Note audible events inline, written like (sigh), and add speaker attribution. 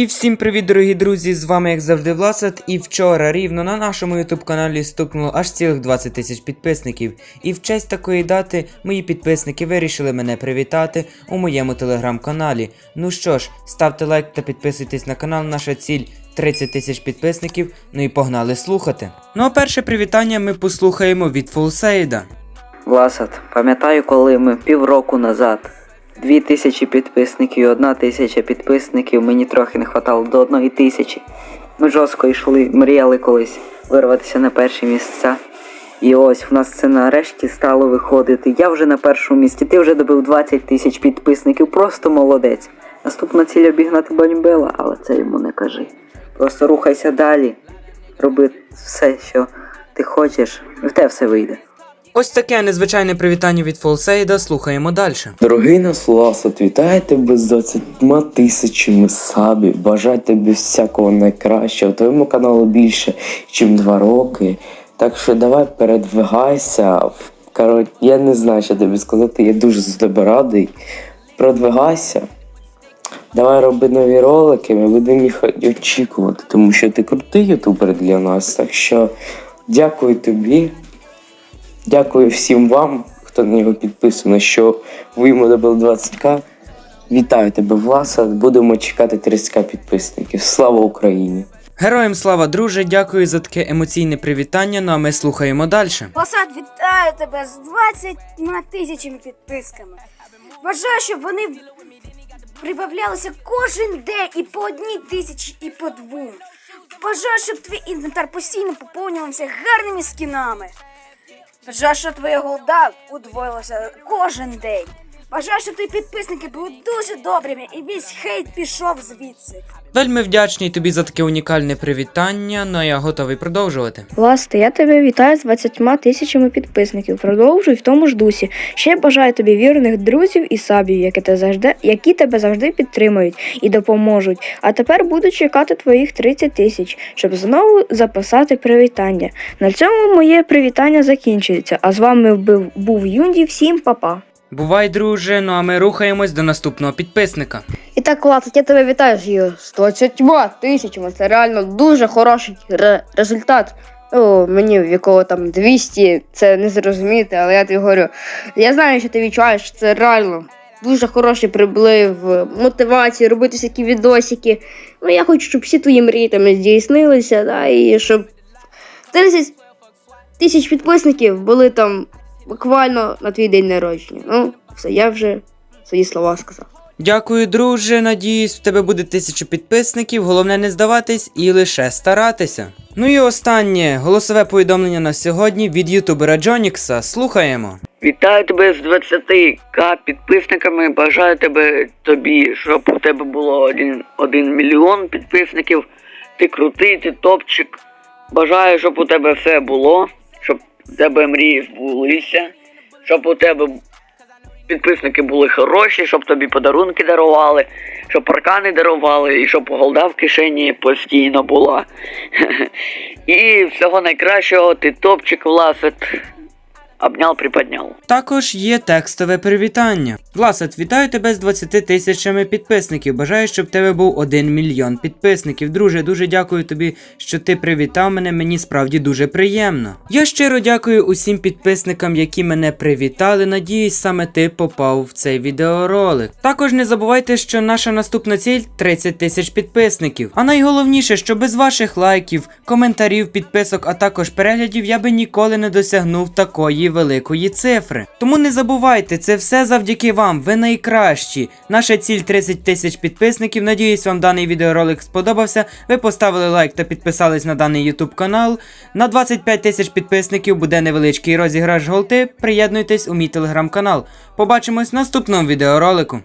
Speaker 1: І всім привіт, дорогі друзі! З вами, як завжди, Власад. І вчора рівно на нашому ютуб каналі стукнуло аж цілих 20 тисяч підписників. І в честь такої дати мої підписники вирішили мене привітати у моєму телеграм-каналі. Ну що ж, ставте лайк та підписуйтесь на канал. Наша ціль 30 тисяч підписників. Ну і погнали слухати. Ну а перше привітання ми послухаємо від Фулсейда.
Speaker 2: Власад, пам'ятаю, коли ми півроку назад дві тисячі підписників і одна тисяча підписників, мені трохи не хватало до одної тисячі. Ми жорстко йшли, мріяли колись вирватися на перші місця. І ось в нас це нарешті стало виходити. Я вже на першому місці, ти вже добив 20 тисяч підписників, просто молодець. Наступна ціль обігнати Баньбела, але це йому не кажи. Просто рухайся далі, роби все, що ти хочеш, і в тебе все вийде.
Speaker 1: Ось таке незвичайне привітання від Фулсейда. Слухаємо далі.
Speaker 3: Дорогий нас Ласот, вітаю тебе з 20 тисячами сабів. Бажаю тобі всякого найкращого. Твоєму каналу більше, ніж два роки. Так що давай передвигайся. Коротше, я не знаю, що тобі сказати. Я дуже за тебе радий. Продвигайся. Давай роби нові ролики, ми будемо їх очікувати, тому що ти крутий ютубер для нас. Так що дякую тобі. Дякую всім вам, хто на нього підписаний, що ви йому добили 20к. Вітаю тебе, Власа. Будемо чекати 30к підписників. Слава Україні!
Speaker 1: Героям слава, друже, дякую за таке емоційне привітання. Ну а ми слухаємо далі.
Speaker 4: Посад, вітаю тебе з 20 тисячами підписками. Бажаю, щоб вони прибавлялися кожен день і по одній тисячі, і по двом. Бажаю, щоб твій інвентар постійно поповнювався гарними скінами. Бажаю, що твоя голда удвоїлася кожен день. Бажаю, щоб твої підписники були дуже добрими і весь хейт пішов звідси.
Speaker 1: Вельми вдячний тобі за таке унікальне привітання. Ну а я готовий продовжувати.
Speaker 5: Власне, я тебе вітаю з 20 тисячами підписників. Продовжуй в тому ж дусі. Ще бажаю тобі вірних друзів і сабів, які, те завжди, які тебе завжди підтримують і допоможуть. А тепер буду чекати твоїх 30 тисяч, щоб знову записати привітання. На цьому моє привітання закінчується. А з вами був, був Юнді. Всім па-па.
Speaker 1: Бувай, друже, ну а ми рухаємось до наступного підписника.
Speaker 6: І так, Влад, я тебе вітаю з її з 20 тисячами. Це реально дуже хороший ре- результат. Ну, мені в якого там 200, це не зрозуміти, але я тобі говорю. Я знаю, що ти відчуваєш, це реально дуже хороший приплив, мотивації, робити всякі відосики. Ну, я хочу, щоб всі твої мрії там здійснилися, да, і щоб 30 тисяч підписників були там буквально на твій день народження. Ну, все, я вже свої слова сказав.
Speaker 1: Дякую, друже. Надіюсь, в тебе буде тисячу підписників. Головне не здаватись і лише старатися. Ну і останнє голосове повідомлення на сьогодні від ютубера Джонікса. Слухаємо.
Speaker 2: Вітаю тебе з 20к підписниками. Бажаю тебе тобі, щоб у тебе було один, один мільйон підписників. Ти крутий, ти топчик. Бажаю, щоб у тебе все було, у тебе мрії збулися, щоб у тебе підписники були хороші, щоб тобі подарунки дарували, щоб паркани дарували, і щоб голда в кишені постійно була. (laughs) І всього найкращого, ти топчик Власет. Обняв, приподняв.
Speaker 1: Також є текстове привітання. Власет, вітаю тебе з 20 тисячами підписників. Бажаю, щоб тебе був 1 мільйон підписників. Друже, дуже дякую тобі, що ти привітав мене. Мені справді дуже приємно. Я щиро дякую усім підписникам, які мене привітали. Надіюсь, саме ти попав в цей відеоролик. Також не забувайте, що наша наступна ціль 30 тисяч підписників. А найголовніше, що без ваших лайків, коментарів, підписок, а також переглядів я би ніколи не досягнув такої такої великої цифри. Тому не забувайте, це все завдяки вам. Ви найкращі. Наша ціль 30 тисяч підписників. Надіюсь, вам даний відеоролик сподобався. Ви поставили лайк та підписались на даний YouTube канал. На 25 тисяч підписників буде невеличкий розіграш голти. Приєднуйтесь у мій телеграм-канал. Побачимось в наступному відеоролику.